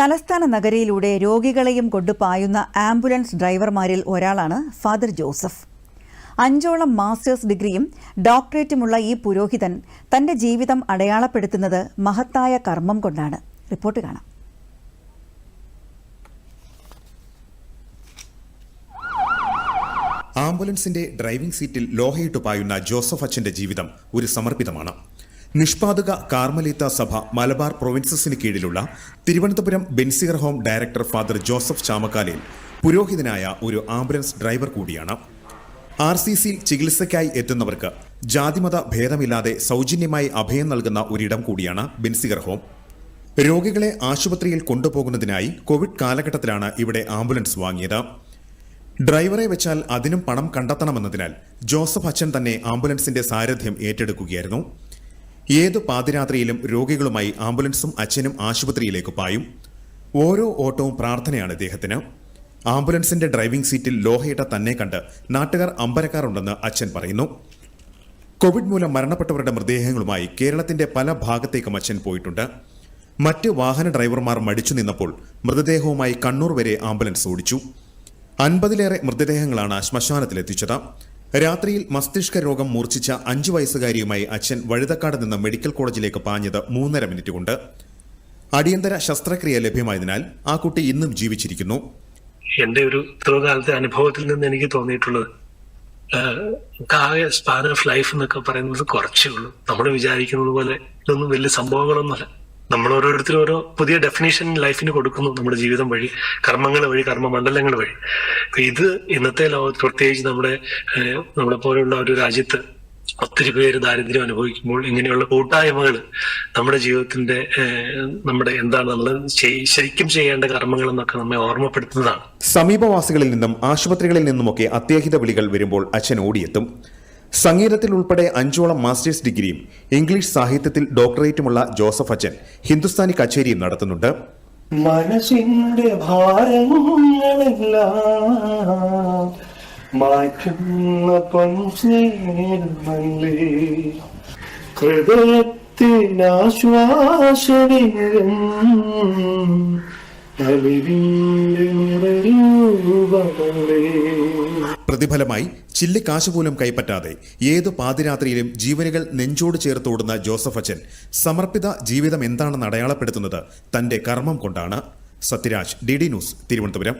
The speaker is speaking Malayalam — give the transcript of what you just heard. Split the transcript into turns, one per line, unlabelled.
തലസ്ഥാന നഗരിയിലൂടെ രോഗികളെയും കൊണ്ട് പായുന്ന ആംബുലൻസ് ഡ്രൈവർമാരിൽ ഒരാളാണ് ഫാദർ ജോസഫ്. അഞ്ചോളം മാസ്റ്റേഴ്സ് ഡിഗ്രിയും ഡോക്ടറേറ്റുമുള്ള ഈ പുരോഹിതൻ തന്റെ ജീവിതം അടയാളപ്പെടുത്തുന്നത് മഹത്തായ കർമ്മം കൊണ്ടാണ്. റിപ്പോർട്ട് കാണാം.
ആംബുലൻസിന്റെ ഡ്രൈവിംഗ് സീറ്റിൽ ലോഹയിട്ടു പായുന്ന ജോസഫ് അച്ഛന്റെ ജീവിതം ഒരു സമർപ്പിതമാണ്. നിഷ്പാദക കാർമലീത്ത സഭ മലബാർ പ്രൊവിൻസസിന് കീഴിലുള്ള Thiruvananthapuram Benziger home director father Joseph Chamakkalil പുരോഹിതനായ ഒരു ആംബുലൻസ് ഡ്രൈവർ കൂടിയാണ്. ആർ സി സിയിൽ ചികിത്സയ്ക്കായി എത്തുന്നവർക്ക് ജാതിമത ഭേദമില്ലാതെ സൗജന്യമായി അഭയം നൽകുന്ന ഒരിടം കൂടിയാണ് ബെൻസിഗർ ഹോം. രോഗികളെ ആശുപത്രിയിൽ കൊണ്ടുപോകുന്നതിനായി കോവിഡ് കാലഘട്ടത്തിലാണ് ഇവിടെ ആംബുലൻസ് വാങ്ങിയത്. ഡ്രൈവറെ വെച്ചാൽ അതിനും പണം കണ്ടെത്തണമെന്നതിനാൽ ജോസഫ് അച്ഛൻ തന്നെ ആംബുലൻസിന്റെ സാരഥ്യം ഏറ്റെടുക്കുകയായിരുന്നു. ഏതു പാതിരാത്രിയിലും രോഗികളുമായി ആംബുലൻസും അച്ഛനും ആശുപത്രിയിലേക്ക് പായും. ഓരോ ഓട്ടവും പ്രാർത്ഥനയാണ് ഇദ്ദേഹത്തിന്. ആംബുലൻസിന്റെ ഡ്രൈവിംഗ് സീറ്റിൽ ലോഹയിട്ട തന്നെ കണ്ട് നാട്ടുകാർ അമ്പരക്കാറുണ്ടെന്ന് അച്ഛൻ പറയുന്നു. കോവിഡ് മൂലം മരണപ്പെട്ടവരുടെ മൃതദേഹങ്ങളുമായി കേരളത്തിന്റെ പല ഭാഗത്തേക്കും അച്ഛൻ പോയിട്ടുണ്ട്. മറ്റ് വാഹന ഡ്രൈവർമാർ മടിച്ചു നിന്നപ്പോൾ മൃതദേഹവുമായി കണ്ണൂർ വരെ ആംബുലൻസ് ഓടിച്ചു. അൻപതിലേറെ മൃതദേഹങ്ങളാണ് ശ്മശാനത്തിലെത്തിച്ചത്. രാത്രിയിൽ മസ്തിഷ്ക രോഗം മൂർച്ഛിച്ച അഞ്ചു വയസ്സുകാരിയുമായി അച്ഛൻ വഴുതക്കാട് നിന്ന് മെഡിക്കൽ കോളേജിലേക്ക് പാഞ്ഞത് മൂന്നര മിനിറ്റ് കൊണ്ട്. അടിയന്തര ശസ്ത്രക്രിയ ലഭ്യമായതിനാൽ ആ കുട്ടി ഇന്നും ജീവിച്ചിരിക്കുന്നു.
എന്റെ ഒരു ഇത്രകാലത്തെ അനുഭവത്തിൽ നിന്ന് എനിക്ക് തോന്നിയിട്ടുള്ളത് സ്പാൻ ഓഫ് ലൈഫ് എന്നൊക്കെ പറയുന്നത് കുറച്ചേ ഉള്ളൂ. നമ്മൾ വിചാരിക്കുന്നത് പോലെ ഇതൊന്നും വലിയ സംഭവങ്ങളൊന്നുമല്ല. നമ്മൾ ഓരോരുത്തരും ഓരോ പുതിയ ഡെഫിനേഷൻ ലൈഫിന് കൊടുക്കുന്നു നമ്മുടെ ജീവിതം വഴി കർമ്മങ്ങൾ വഴി കർമ്മമണ്ഡലങ്ങൾ വഴി. ഇത് ഇന്നത്തെ ലോകത്ത് പ്രത്യേകിച്ച് നമ്മുടെ നമ്മളെ പോലെയുള്ള ഒരു രാജ്യത്ത് ഒത്തിരി പേര് ദാരിദ്ര്യം അനുഭവിക്കുമ്പോൾ ഇങ്ങനെയുള്ള കൂട്ടായ്മകൾ നമ്മുടെ ജീവിതത്തിന്റെ നമ്മുടെ എന്താണ് നമ്മൾ ശരിക്കും ചെയ്യേണ്ട കർമ്മങ്ങൾ എന്നൊക്കെ നമ്മെ ഓർമ്മപ്പെടുത്തുന്നതാണ്.
സമീപവാസികളിൽ നിന്നും ആശുപത്രികളിൽ നിന്നുമൊക്കെ അത്യാഹിത വിളികൾ വരുമ്പോൾ അച്ഛൻ ഓടിയെത്തും. സംഗീതത്തിൽ ഉൾപ്പെടെ അഞ്ചോളം മാസ്റ്റേഴ്സ് ഡിഗ്രിയും ഇംഗ്ലീഷ് സാഹിത്യത്തിൽ ഡോക്ടറേറ്റുമുള്ള ജോസഫ് അച്ഛൻ ഹിന്ദുസ്ഥാനി കച്ചേരിയും നടത്തുന്നുണ്ട്.
മനസ്സിന്റെ ഭാരങ്ങളെല്ലാം
പ്രതിഫലമായി ചില്ലിക്കാശ് പോലും കൈപ്പറ്റാതെ ഏതു പാതിരാത്രിയിലും ജീവനുകൾ നെഞ്ചോട് ചേർത്തോടുന്ന ജോസഫ് അച്ഛൻ സമർപ്പിത ജീവിതം എന്താണെന്ന് അടയാളപ്പെടുത്തുന്നത് തന്റെ കർമ്മം കൊണ്ടാണ്. Sathyaraj D D news Thiruvananthapuram.